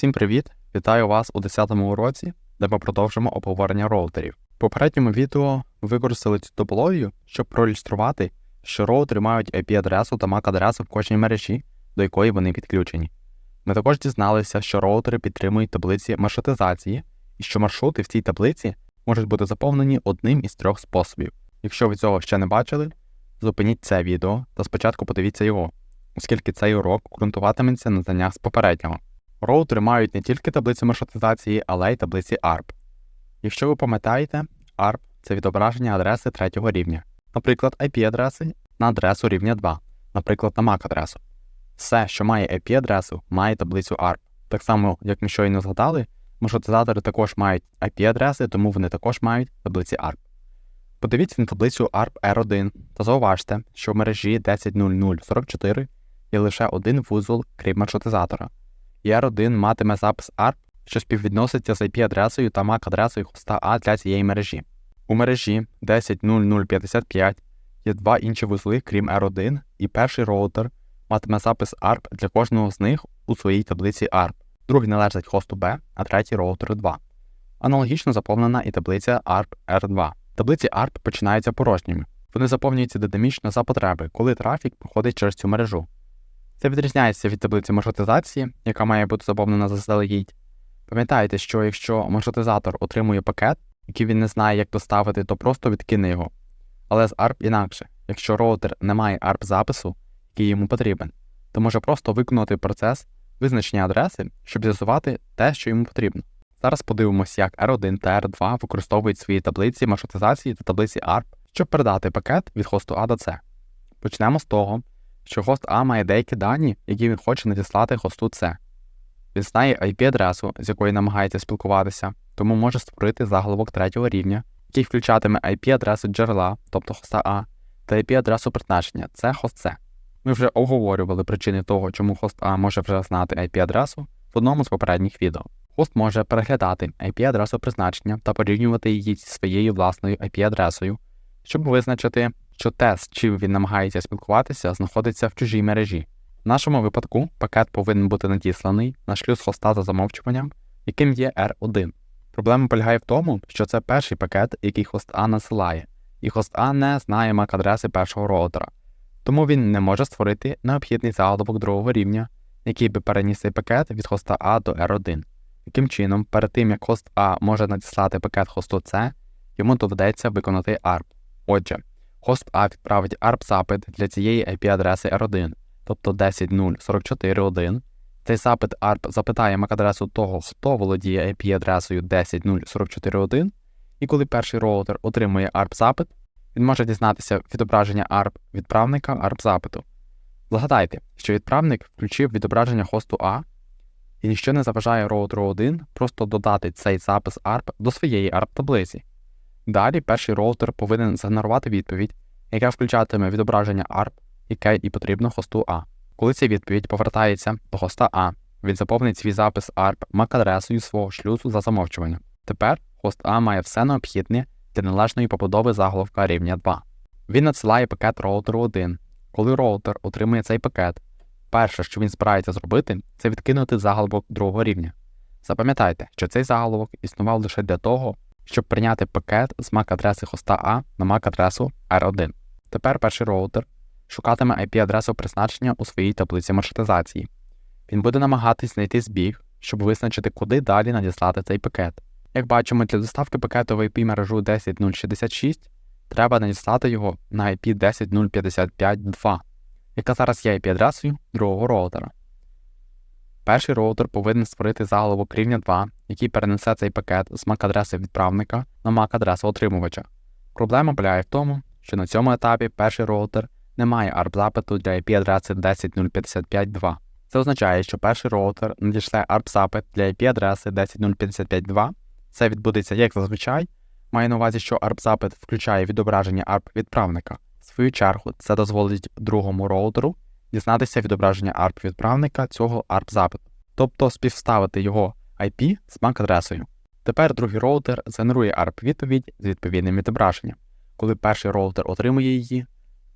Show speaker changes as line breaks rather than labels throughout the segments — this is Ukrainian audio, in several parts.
Всім привіт! Вітаю вас у 10-му уроці, де ми продовжимо обговорення роутерів. В попередньому відео використали цю топологію, щоб проілюструвати, що роутери мають IP-адресу та MAC-адресу в кожній мережі, до якої вони підключені. Ми також дізналися, що роутери підтримують таблиці маршрутизації і що маршрути в цій таблиці можуть бути заповнені одним із трьох способів. Якщо ви цього ще не бачили, зупиніть це відео та спочатку подивіться його, оскільки цей урок ґрунтуватиметься на знаннях з попереднього. Роутери мають не тільки таблиці маршрутизації, але й таблиці ARP. Якщо ви пам'ятаєте, ARP це відображення адреси третього рівня, наприклад, IP-адреси на адресу рівня 2, наприклад, на MAC-адресу. Все, що має IP-адресу, має таблицю ARP. Так само, як ми щойно згадали, маршрутизатори також мають IP-адреси, тому вони також мають таблиці ARP. Подивіться на таблицю ARP R1 та зауважте, що в мережі 10.0044 є лише один вузол, крім маршрутизатора. І R1 матиме запис ARP, що співвідноситься з IP-адресою та MAC-адресою хоста А для цієї мережі. У мережі 10.0055 є два інші вузли, крім R1, і перший роутер матиме запис ARP для кожного з них у своїй таблиці ARP. Другий належить хосту B, а третій роутеру 2. Аналогічно заповнена і таблиця ARP R2. Таблиці ARP починаються порожніми. Вони заповнюються динамічно за потреби, коли трафік проходить через цю мережу. Це відрізняється від таблиці маршрутизації, яка має бути заповнена заздалегідь. Пам'ятайте, що якщо маршрутизатор отримує пакет, який він не знає, як доставити, то просто відкине його. Але з ARP інакше, якщо роутер не має ARP запису, який йому потрібен, то може просто виконати процес визначення адреси, щоб з'ясувати те, що йому потрібно. Зараз подивимося, як R1 та R2 використовують свої таблиці маршрутизації та таблиці ARP, щоб передати пакет від хосту А до С. Почнемо з того, що хост А має деякі дані, які він хоче надіслати хосту С. Він знає IP-адресу, з якої намагається спілкуватися, тому може створити заголовок третього рівня, який включатиме IP-адресу джерела, тобто хоста А, та IP-адресу призначення це хост С. Ми вже обговорювали причини того, чому хост А може вже знати IP-адресу в одному з попередніх відео. Хост може переглядати IP-адресу призначення та порівнювати її зі своєю власною IP-адресою, щоб визначити, що те, з чим він намагається спілкуватися, знаходиться в чужій мережі. В нашому випадку пакет повинен бути надісланий на шлюз хоста за замовчуванням, яким є R1. Проблема полягає в тому, що це перший пакет, який хост А насилає, і хост А не знає MAC-адреси першого роутера, тому він не може створити необхідний заголовок другого рівня, який би переніс цей пакет від хоста А до R1. Таким чином, перед тим як хост А може надіслати пакет хосту С, йому доведеться виконати ARP. Отже, хост А відправить ARP-запит для цієї IP-адреси R1, тобто 10.044.1. Цей запит ARP запитає MAC-адресу того, хто володіє IP-адресою 10.044.1, і коли перший роутер отримує ARP-запит, він може дізнатися відображення ARP відправника ARP-запиту. Згадайте, що відправник включив відображення хосту А, і ніщо не заважає роутеру 1 просто додати цей запис ARP до своєї ARP-таблиці. Далі перший роутер повинен згенерувати відповідь, яка включатиме відображення ARP, яке і потрібно хосту А. Коли ця відповідь повертається до хоста А, він заповнить свій запис ARP MAC-адресою свого шлюзу за замовчуванням. Тепер хост А має все необхідне для належної побудови заголовка рівня 2. Він надсилає пакет роутеру 1. Коли роутер отримує цей пакет, перше, що він збирається зробити, це відкинути заголовок другого рівня. Запам'ятайте, що цей заголовок існував лише для того, щоб прийняти пакет з MAC-адреси хоста А на MAC-адресу R1. Тепер перший роутер шукатиме IP-адресу призначення у своїй таблиці маршрутизації. Він буде намагатись знайти збіг, щоб визначити, куди далі надіслати цей пакет. Як бачимо, для доставки пакету в IP мережу 10066 треба надіслати його на IP 10055.2, яка зараз є IP-адресою другого роутера. Перший роутер повинен створити заголовок рівня 2, який перенесе цей пакет з MAC-адреси відправника на MAC-адресу отримувача. Проблема полягає в тому, що на цьому етапі перший роутер не має ARP-запиту для IP-адреси 10.055.2. Це означає, що перший роутер надішле ARP-запит для IP-адреси 10.055.2. Це відбудеться як зазвичай, має на увазі, що ARP-запит включає відображення ARP-відправника. В свою чергу, це дозволить другому роутеру дізнатися відображення ARP-відправника цього ARP-запиту, тобто співставити його IP з MAC-адресою. Тепер другий роутер згенерує ARP-відповідь з відповідним відображенням. Коли перший роутер отримує її,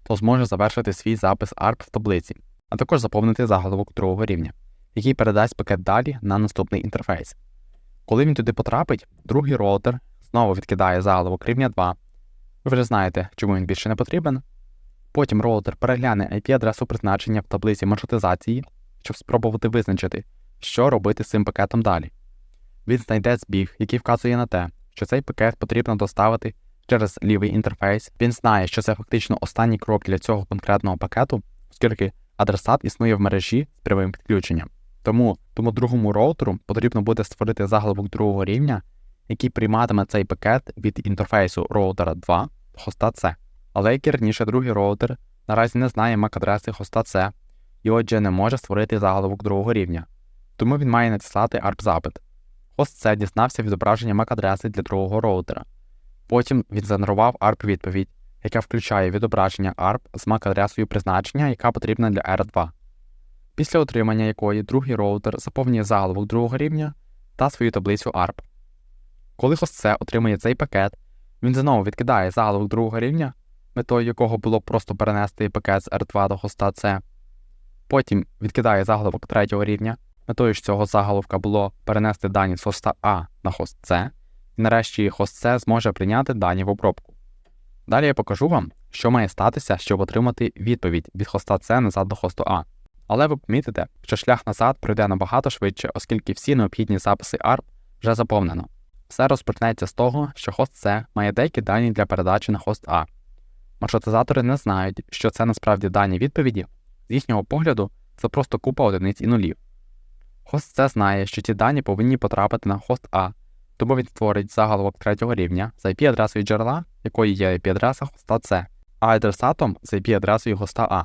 то зможе завершити свій запис ARP в таблиці, а також заповнити заголовок другого рівня. який передасть пакет далі на наступний інтерфейс. Коли він туди потрапить, другий роутер знову відкидає заголовок рівня 2. Ви вже знаєте, чому він більше не потрібен. Потім роутер перегляне IP-адресу призначення в таблиці маршрутизації, щоб спробувати визначити, що робити з цим пакетом далі. Він знайде збіг, який вказує на те, що цей пакет потрібно доставити через лівий інтерфейс. Він знає, що це фактично останній крок для цього конкретного пакету, оскільки адресат існує в мережі з прямим підключенням. Тому, тому другому роутеру потрібно буде створити заголовок другого рівня, який прийматиме цей пакет від інтерфейсу роутера 2 хоста C. Але як і раніше, другий роутер наразі не знає MAC-адреси хоста C і отже не може створити заголовок другого рівня. Тому він має надіслати ARP-запит. Хост C дізнався відображення MAC-адреси для другого роутера. Потім він згенерував ARP-відповідь, яка включає відображення ARP з MAC-адресою призначення, яка потрібна для R2, після отримання якої другий роутер заповнює заголовок другого рівня та свою таблицю ARP. Коли хост C отримує цей пакет, він знову відкидає заголовок другого рівня, метою якого було просто перенести пакет з R2 до хоста C. Потім відкидає заголовок третього рівня, метою ж цього заголовка було перенести дані з хоста А на хост C, і нарешті хост C зможе прийняти дані в обробку. Далі я покажу вам, що має статися, щоб отримати відповідь від хоста C назад до хосту А. Але ви помітите, що шлях назад пройде набагато швидше, оскільки всі необхідні записи ARP вже заповнено. Все розпочнеться з того, що хост C має деякі дані для передачі на хост А. Маршрутизатори не знають, що це насправді дані відповіді, з їхнього погляду, це просто купа одиниць і нулів. Хост C знає, що ці дані повинні потрапити на хост А, тому він створить заголовок третього рівня з IP-адресою джерела, якої є IP-адреса хоста C, а адресатом з IP-адресою хоста А.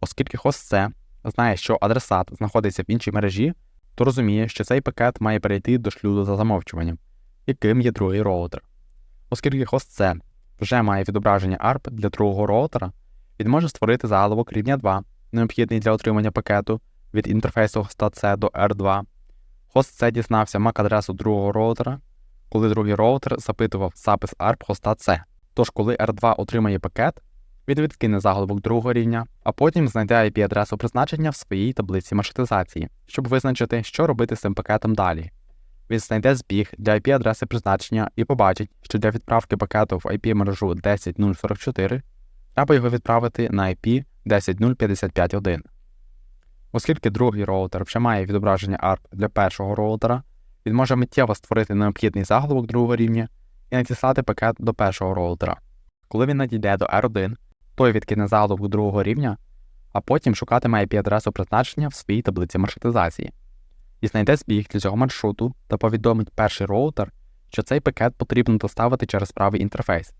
Оскільки хост C знає, що адресат знаходиться в іншій мережі, то розуміє, що цей пакет має перейти до шлюзу за замовчуванням, яким є другий роутер. Оскільки хост C вже має відображення ARP для другого роутера, він може створити заголовок рівня 2, необхідний для отримання пакету від інтерфейсу хоста C до R2. Хост C дізнався MAC-адресу другого роутера, коли другий роутер запитував запис ARP хоста C. Тож, коли R2 отримає пакет, він відкине заголовок другого рівня, а потім знайде IP-адресу призначення в своїй таблиці маршрутизації, щоб визначити, що робити з цим пакетом далі. Він знайде збіг для IP-адреси призначення і побачить, що для відправки пакету в IP-мережу 10044 треба його відправити на IP 10055.1. Оскільки другий роутер вже має відображення ARP для першого роутера, він може миттєво створити необхідний заголовок другого рівня і надіслати пакет до першого роутера. Коли він надійде до R1, той відкине заголовок другого рівня, а потім шукатиме IP-адресу призначення в своїй таблиці маршрутизації. І знайде збіг для цього маршруту та повідомить перший роутер, що цей пакет потрібно доставити через правий інтерфейс.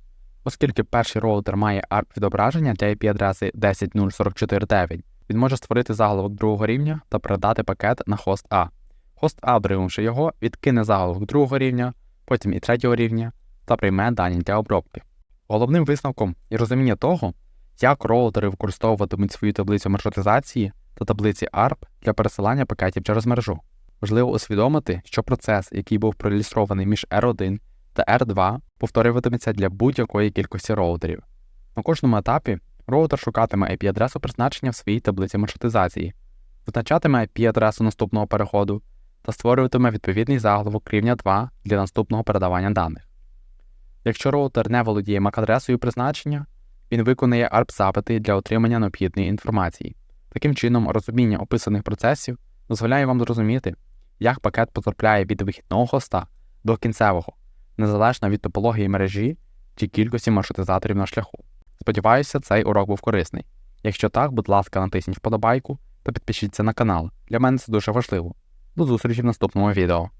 Оскільки перший роутер має ARP відображення для IP-адреси 10.044.9, він може створити заголовок другого рівня та передати пакет на хост А. Хост А, отримавши його, відкине заголовок другого рівня, потім і третього рівня та прийме дані для обробки. Головним висновком і розуміння того, як роутери використовуватимуть свою таблицю маршрутизації та таблиці ARP для пересилання пакетів через мережу. Важливо усвідомити, що процес, який був проілюстрований між R1 та R2, повторюватиметься для будь-якої кількості роутерів. На кожному етапі роутер шукатиме IP-адресу призначення в своїй таблиці маршрутизації, визначатиме IP-адресу наступного переходу та створюватиме відповідний заголовок рівня 2 для наступного передавання даних. Якщо роутер не володіє MAC-адресою призначення, він виконує ARP-запити для отримання необхідної інформації. Таким чином, розуміння описаних процесів дозволяє вам зрозуміти, як пакет потрапляє від вихідного хоста до кінцевого, незалежно від топології мережі чи кількості маршрутизаторів на шляху. Сподіваюся, цей урок був корисний. Якщо так, будь ласка, натисніть вподобайку та підпишіться на канал. Для мене це дуже важливо. До зустрічі в наступному відео.